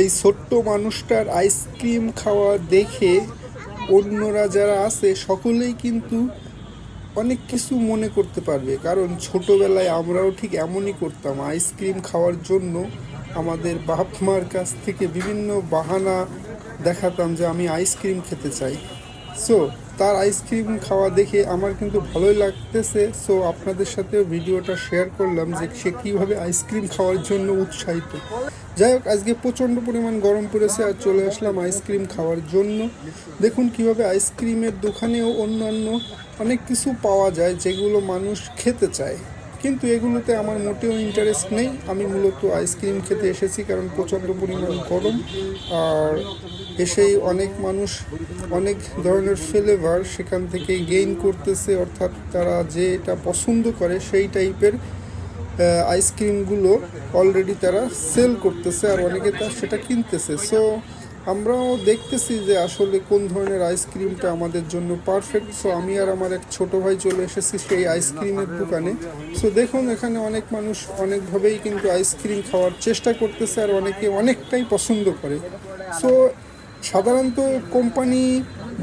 এই ছোট্ট মানুষটার আইসক্রিম খাওয়া দেখে অন্যরা যারা আছে, সকলেই কিন্তু অনেক কিছু মনে করতে পারবে। কারণ ছোটোবেলায় আমরাও ঠিক এমনই করতাম। আইসক্রিম খাওয়ার জন্য আমাদের বাপ মার কাছ থেকে বিভিন্ন বাহানা দেখাতাম যে আমি আইসক্রিম খেতে চাই। সো তার আইসক্রিম খাওয়া দেখে আমার কিন্তু ভালোই লাগতেছে। সো আপনাদের সাথেও ভিডিওটা শেয়ার করলাম যে সে কীভাবে আইসক্রিম খাওয়ার জন্য উৎসাহিত। যাই হোক, আজকে প্রচণ্ড পরিমাণ গরম পড়েছে আর চলে আসলাম আইসক্রিম খাওয়ার জন্য। দেখুন কীভাবে আইসক্রিমের দোকানেও অন্যান্য অনেক কিছু পাওয়া যায় যেগুলো মানুষ খেতে চায়। কিন্তু এগুলোতে আমার মোটেও ইন্টারেস্ট নেই। আমি মূলত আইসক্রিম খেতে এসেছি কারণ প্রচণ্ড পরিমাণ গরম। আর এসেই অনেক মানুষ, অনেক ধরনের ফ্লেভার সেখান থেকে গেইন করতেছে, অর্থাৎ তারা যে এটা পছন্দ করে সেই টাইপের আইসক্রিমগুলো অলরেডি তারা সেল করতেছে আর অনেকে তার সেটা কিনতেছে। সো আমরাও দেখতেছি যে আসলে কোন ধরনের আইসক্রিমটা আমাদের জন্য পারফেক্ট সো আমি আর আমার এক ছোট ভাই চলে এসেছি সেই আইসক্রিমের দোকানে। সো দেখুন এখানে অনেক মানুষ অনেকভাবেই কিন্তু আইসক্রিম খাওয়ার চেষ্টা করতেছে আর অনেকে অনেকটাই পছন্দ করে। সো সাধারণত কোম্পানি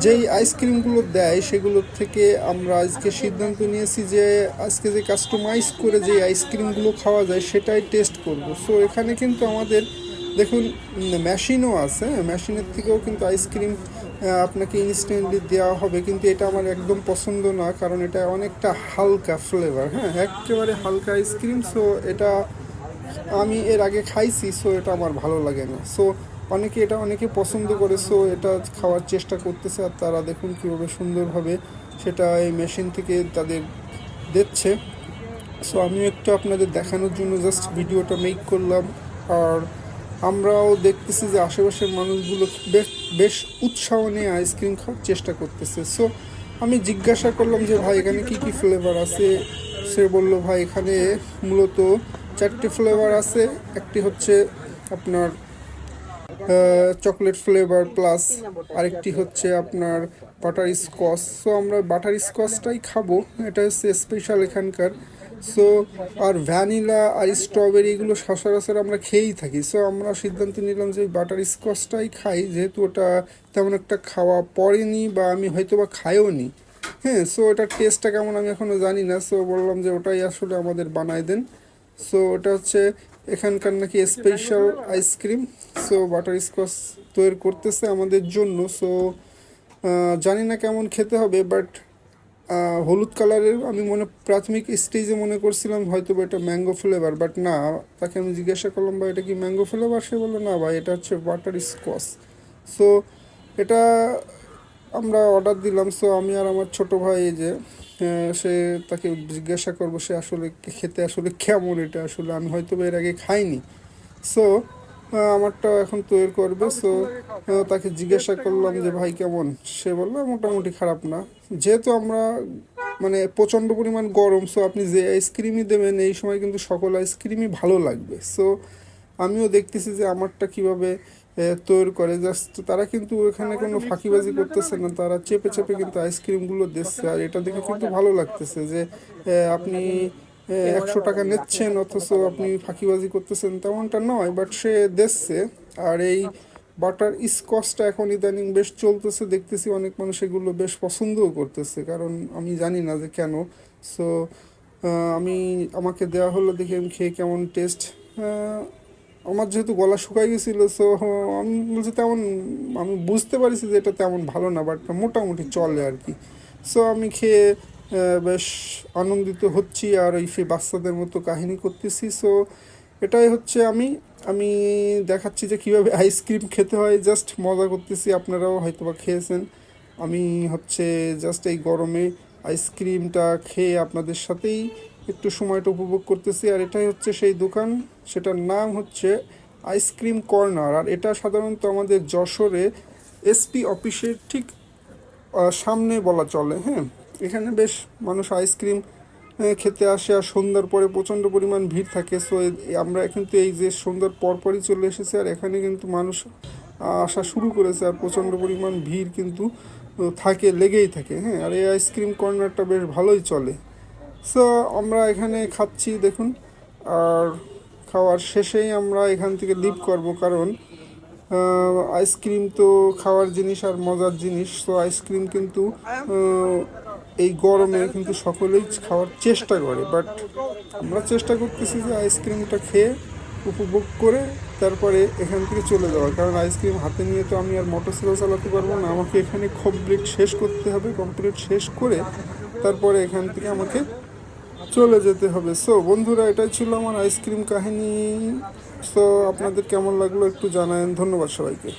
যেই আইসক্রিমগুলো দেয়, সেগুলোর থেকে আমরা আজকে সিদ্ধান্ত নিয়েছি যে, আজকে যে কাস্টমাইজ করে যে আইসক্রিমগুলো খাওয়া যায়, সেটাই টেস্ট করব। সো এখানে কিন্তু আমাদের, দেখুন মেশিনও আছে মেশিনের থেকেও কিন্তু আইসক্রিম আপনাকে ইনস্ট্যান্টলি দেওয়া হবে। কিন্তু এটা আমার একদম পছন্দ না, কারণ এটা অনেকটা হালকা ফ্লেভার হ্যাঁ? একেবারে হালকা আইসক্রিম সো এটা আমি এর আগে খাইছি সো এটা আমার ভালো লাগে না। সো অনেকে এটা অনেকে পছন্দ করে সো এটা খাওয়ার চেষ্টা করতেছে আর তারা দেখুন কীভাবে সুন্দরভাবে সেটা এই মেশিন থেকে তাদের দিচ্ছে। সো আমিও একটু আপনাদের দেখানোর জন্য জাস্ট ভিডিওটা মেক করলাম। আর আমরাও দেখতেছি যে আশেপাশের মানুষগুলো বেশ বেশ উৎসাহ নিয়ে আইসক্রিম খাওয়ার চেষ্টা করতেছে। সো আমি জিজ্ঞাসা করলাম যে, ভাই, এখানে কী কী ফ্লেভার আছে? সে বলল, ভাই, এখানে মূলত চারটি ফ্লেভার আছে। একটি হচ্ছে আপনার চকলেট ফ্লেভার প্লাস আরেকটি হচ্ছে আপনার বাটার স্কচ সো আমরা বাটার স্কচটাই খাব। এটা হচ্ছে স্পেশাল এখানকার। সো আর ভ্যানিলা আর স্ট্রবেরি এগুলো সচরাচর আমরা খেয়েই থাকি। সো আমরা সিদ্ধান্ত নিলাম যে বাটার স্কচটাই খাই, যেহেতু ওটা তেমন একটা খাওয়া পড়েনি বা আমি হয়তো বা খাইও নি হ্যাঁ সো ওটার টেস্টটা কেমন আমি এখনও জানি না। সো বললাম যে ওটাই আসলে আমাদের বানায় দেন। সো ওটা হচ্ছে এখানকার নাকি special ice cream so butterscotch তৈরি করতেছে আমাদের জন্য, সো জানি না কেমন খেতে হবে বাট হলুদ কালারের আমি মনে, প্রাথমিক স্টেজে মনে করছিলাম হয়তো বা এটা ম্যাঙ্গো ফ্লেভার বাট না, তাকে আমি জিজ্ঞাসা করলাম বা এটা কি ম্যাঙ্গো ফ্লেভার সে বলল, না, ভাই, এটা হচ্ছে বাটার স্কচ। সো, এটা আমরা অর্ডার দিলাম, সো আমি আর আমার ছোট ভাই যে সে তাকে জিজ্ঞাসা করব, সে আসলে খেতে আসলে কেমন এটা, আসলে আমি হয়তো বা এর আগে খাইনি। সো আমারটা এখন তৈরি করবে সো তাকে জিজ্ঞাসা করলাম যে ভাই কেমন? সে বলল মোটামুটি খারাপ না। যেহেতু আমরা মানে প্রচণ্ড পরিমাণ গরম সো আপনি যে আইসক্রিমই দেবেন এই সময় কিন্তু সকল আইসক্রিমই ভালো লাগবে। সো আমিও দেখতেছি যে আমারটা কীভাবে তৈরি করে। জাস্ট তারা কিন্তু এখানে কোনো ফাঁকিবাজি করতেছে না তারা চেপে চেপে কিন্তু আইসক্রিমগুলো দিচ্ছে আর এটা দেখে কিন্তু ভালো লাগতেছে যে আপনি একশো টাকা নিচ্ছেন অথচ আপনি ফাঁকিবাজি করতেছেন তেমনটা নয় বাট সে দেখছে আর এই বাটার স্কচটা এখন ইদানিং বেশ চলতেছে দেখতেছি অনেক মানুষ এগুলো বেশ পছন্দও করতেছে কারণ আমি জানি না যে কেন। সো আমি আমাকে দেওয়া হলো দেখি আমি খেয়ে কেমন টেস্ট আমার যেহেতু গলা শুকাই গেছিল সো আমি বলছি তেমন আমি বুঝতে পারছি যে এটা তেমন ভালো না বাট মোটামুটি চলে আর কি। সো আমি খেয়ে বেশ আনন্দিত হচ্ছি আর ওই সেই বাচ্চাদের মতো কাহিনী করতেছি। সো এটাই হচ্ছে আমি আমি দেখাচ্ছি যে কীভাবে আইসক্রিম খেতে হয়। জাস্ট মজা করতেছি, আপনারাও হয়তো বা খেয়েছেন। আমি হচ্ছে জাস্ট এই গরমে আইসক্রিমটা খেয়ে আপনাদের সাথেই একটু সময়টা উপভোগ করতেছি। আর এটাই হচ্ছে সেই দোকান, সেটার নাম হচ্ছে আইসক্রিম কর্নার আর এটা সাধারণত আমাদের যশোরে এসপি অফিসের ঠিক সামনে বলা চলে হ্যাঁ? এখানে বেশ মানুষ আইসক্রিম খেতে আসে আর সন্ধ্যার পরে প্রচণ্ড পরিমাণ ভিড় থাকে। সো আমরা কিন্তু এই যে সন্ধ্যার পরপরই চলে এসেছে আর এখানে কিন্তু মানুষ আসা শুরু করেছে আর প্রচণ্ড পরিমাণ ভিড় কিন্তু থাকে, লেগেই থাকে। হ্যাঁ আর এই আইসক্রিম কর্নারটা বেশ ভালোই চলে। সো আমরা এখানে খাচ্ছি, দেখুন, আর খাওয়ার শেষেই আমরা এখান থেকে লিভ করব কারণ আইসক্রিম তো খাওয়ার জিনিস আর মজার জিনিস। তো আইসক্রিম কিন্তু এই গরমে কিন্তু সকলেই খাওয়ার চেষ্টা করে বাট আমরা চেষ্টা করতেছি যে আইসক্রিমটা খেয়ে উপভোগ করে তারপরে এখান থেকে চলে যাওয়ার কারণ আইসক্রিম হাতে নিয়ে তো আমি আর মোটরসাইকেল চালাতে পারব না। আমাকে এখানে কমপ্লিট শেষ করতে হবে কমপ্লিট শেষ করে তারপরে এখান থেকে আমাকে চলে যেতে হবে। সো বন্ধুরা, এটাই ছিল আমার আইসক্রিম কাহিনী। সো আপনাদের কেমন লাগল একটু জানায়েন। ধন্যবাদ সবাইকে।